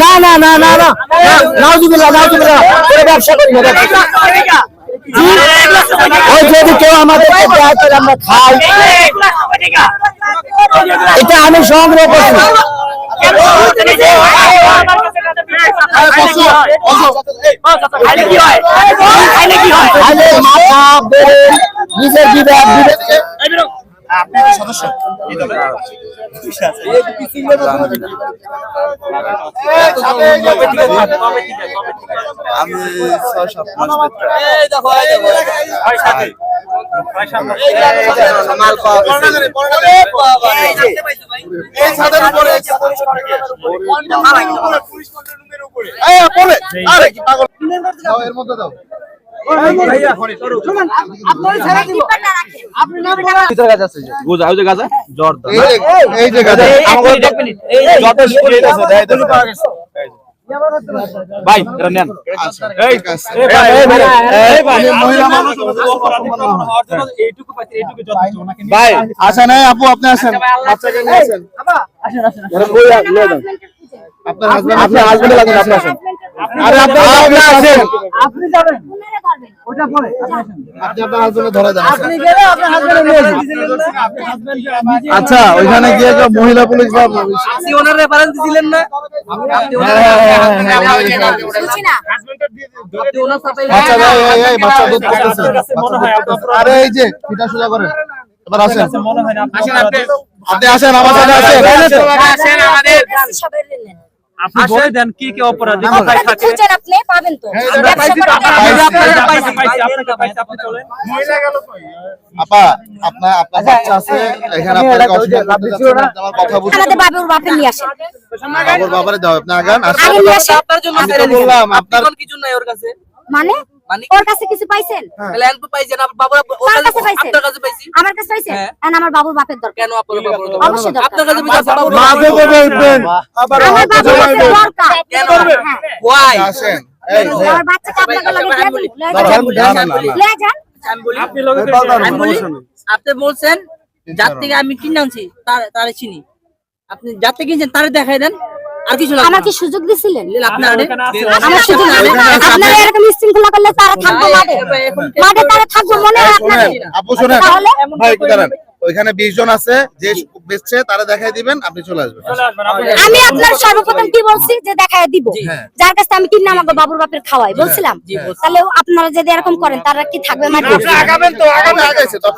না না না না না। নাউজুবিল্লাহ নাউজুবিল্লাহ করে ব্যবসা করি না। ওই যদি কেউ আমাদের দেয় তাহলে আমরা খাই। এটা আমি সংগ্রহ করছি। মাথা বেরেন নিজের বিবেক বিবেক আমি ছয় সাত মাস ধরে মাল পাওয়া এই, পরে। আরে, কি পাগল? এর মধ্যে দাও। এই যে- এই যে গাজা। ভাই নেন। আচ্ছা, ভাই, আসেন। আপু আপনি আসেন। বাচ্চাকে নিয়ে আসেন। আপনার হাজবেন্ড লাগেন আপনি আসেন। আরে আপনি আপনি আসেন। আপনি যাবেন। ওটা পরে আপনি আপনার হাজবেন্ডে ধরে দেন আসেন। আপনি গেলে আপনার হাজবেন্ড আচ্ছা ওইখানে গিয়ে মহিলা পুলিশ বা আপনি ওনার রেফারেন্স দিলেন না আপনি ওনার আরে এই যে এটা সোজা করেন এবার আসেন আপনি আসেন আমার সাথে আসেন সবাই নিলেন আপনি বলে দেন কি কি অপরাধ অপরাধী খুঁজেন আপনি পাবেন তো। আমরা পাইছি তো, করেন পাইছি। আপা আপনার আপনার বাচ্চা আছে এখানে কথা আমাদের বাবুর বাপে নিয়ে আসেন। বাবুর বাবারে দাও আপনি আগান আপনার জন্য। বললাম, আপনার কিছু নাই ওর কাছে। মানে? মানে ওর কাছে কিছু পাইছেন? তাহলে আনকো পাইছেন আপনার বাবা ওর কাছে পাইছেন? আপনার কাছে পাইছি। আমার কাছে পাইছেন? হ্যাঁ। আমার বাবুর বাপের দরকার। কেন আপনার বাবার অবশ্যই দরকার। আপনার কাছে পাইছি আপনার বলবেন আবার আমার হাতে বাবুর কাছে দরকার। কেন? হ্যাঁ। ওয়াই আসেন। এই আমার বাচ্চাকে আপনাকে লাগে দিয়ে। লয়ে যান। আমি বলি আপনি লগে আমি বলি আপনি বলছেন যার থেকে আমি কিনে আনছি তার তারে চিনি। আপনি যার থেকে কিনছেন তারে দেখাই দেন। আর কিছু লাগবে আমার কি সুযোগ দিছিলেন আমার সুযোগ আপনারা এরকম শৃঙ্খলা করলে তারা থাকব মাঠে মাঠে তারা থাকব মনে আপনাদের আপু শোনেন ভাই একটু দাঁড়ান ওইখানে বিশ জন আছে যে বেচছে তারা দেখাই দিবেন আপনি চলে আসবেন আমি আপনার সর্বপ্রথম কি বলছি যে দেখায় দিব হ্যাঁ। যার কাছে আমি কিনে আমাকে বাবুর বাপের খাওয়াই বলছিলাম তাহলে আপনারা যদি এরকম করেন তারা কি থাকবে মাঠে আগাবেন তো আগামী আগাইছে তো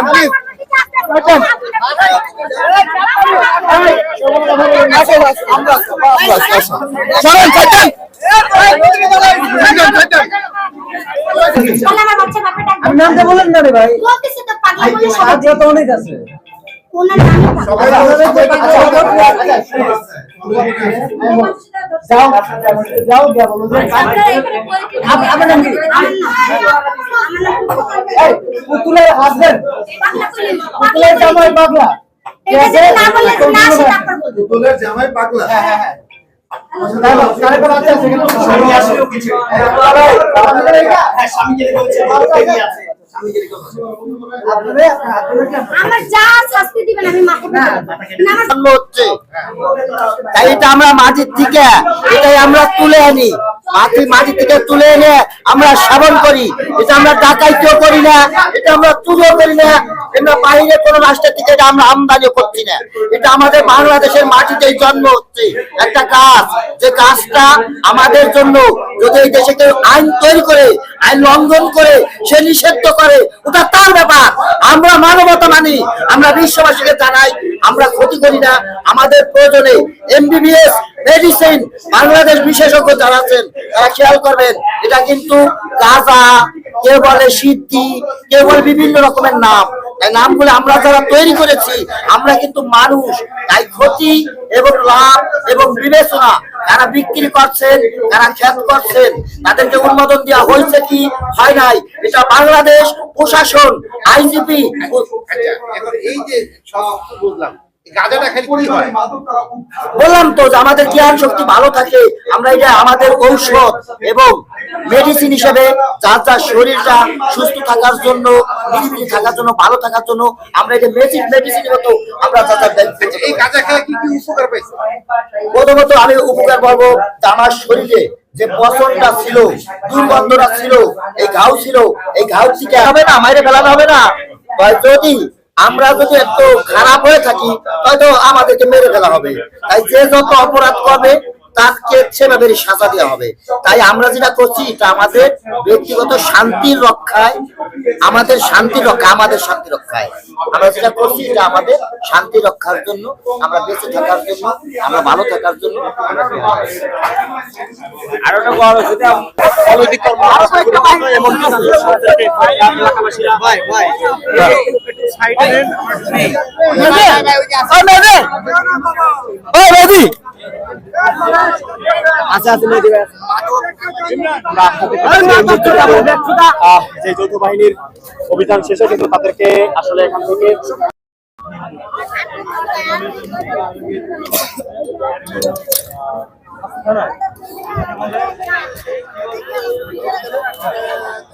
আপনি নামটা বলেন না রে ভাই তো অনেক আছে। যাও যাও পুতুলের হাজবেন্ড পাগলা কইলেন, পাগলা পুতুলের জামাই পাগলা। এটা। পুতুলের জামাই পাগলা? কারে কারে আছে সেখানে স্বামী আসে আমার যা শাস্তি দিবেন আমি মাথা না আমার জন্ম হচ্ছে। তাই এটা আমরা মাটির থেকে এটাই আমরা তুলে আনি। মাটি মাটি থেকে তুলে এনে আমরা সেবন করি। এটা আমরা ডাকাইতেও করি না, এটা আমরা চুরিও করি না, আমরা বাইরে কোনো রাষ্ট্রের থেকে এটা আমরা আমদানি করছি না। এটা আমাদের বাংলাদেশের মাটিতেই জন্ম হচ্ছে। একটা গাছ, যে গাছটা আমাদের জন্য যদি এই দেশে কেউ আইন তৈরি করে, আইন লঙ্ঘন করে, সে নিষিদ্ধ করে, ওটা তার ব্যাপার। আমরা মানবতা মানি। আমরা বিশ্ববাসীকে জানাই আমরা ক্ষতি করি না। আমাদের প্রয়োজনে এমবিবিএস মেডিসিন বাংলাদেশ বিশেষজ্ঞ যারা আছেন, তারা খেয়াল করবেন, এটা কিন্তু গাঁজা, কেউ বলে সিদ্ধি, কেউ বলে বিভিন্ন রকমের নাম। এই নামগুলো আমরা যারা তৈরি করেছি, আমরা কিন্তু মানুষ। তাই ক্ষতি এবং লাভ এবং বিবেচনা, যারা বিক্রি করছেন তারা খ্যাত করছেন, তাদেরকে অনুমোদন দেওয়া হয়েছে কি? হয় নাই। এটা বাংলাদেশ প্রশাসন এখন এই যে সব বুঝলাম। বললাম তো যে আমাদের জ্ঞান শক্তি ভালো থাকে আমরা এটা আমাদের ঔষধ এবং মেডিসিন হিসেবে যার যার শরীরটা সুস্থ থাকার জন্য নিরিবিলি থাকার জন্য ভালো থাকার জন্য আমরা এটা মেডিসিন মেডিসিন মতো আমরা যা যা এই গাঁজা খেলে কি কি উপকার পাইছে? প্রথমত আমি উপকার বলব যে আমার শরীরে যে পচনটা ছিল দুর্গন্ধটা ছিল এই ঘাও ছিল এই ঘাও থেকে হবে না মাইরে ফেলানো হবে না। হয় যদি আমরা যদি একটু খারাপ হয়ে থাকি হয়তো আমাদেরকে মেরে ফেলা হবে। তাই যে যত অপরাধ করবে তাকে সেভাবে সাজা দেওয়া হবে। তাই আমরা যেটা করছি এটা আমাদের ব্যক্তিগত শান্তির রক্ষায় আমাদের শান্তি রক্ষা আমাদের শান্তি রক্ষায়। আমরা যেটা করছি এটা আমাদের শান্তি রক্ষার জন্য আমরা বেঁচে থাকার জন্য আমরা ভালো থাকার জন্য। এমন সাইডে নেন আচ্ছা আচ্ছা মেয়ে আহ, যে যৌথ বাহিনীর অভিযান শেষে কিন্তু তাদেরকে আসলে এখান থেকে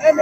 এই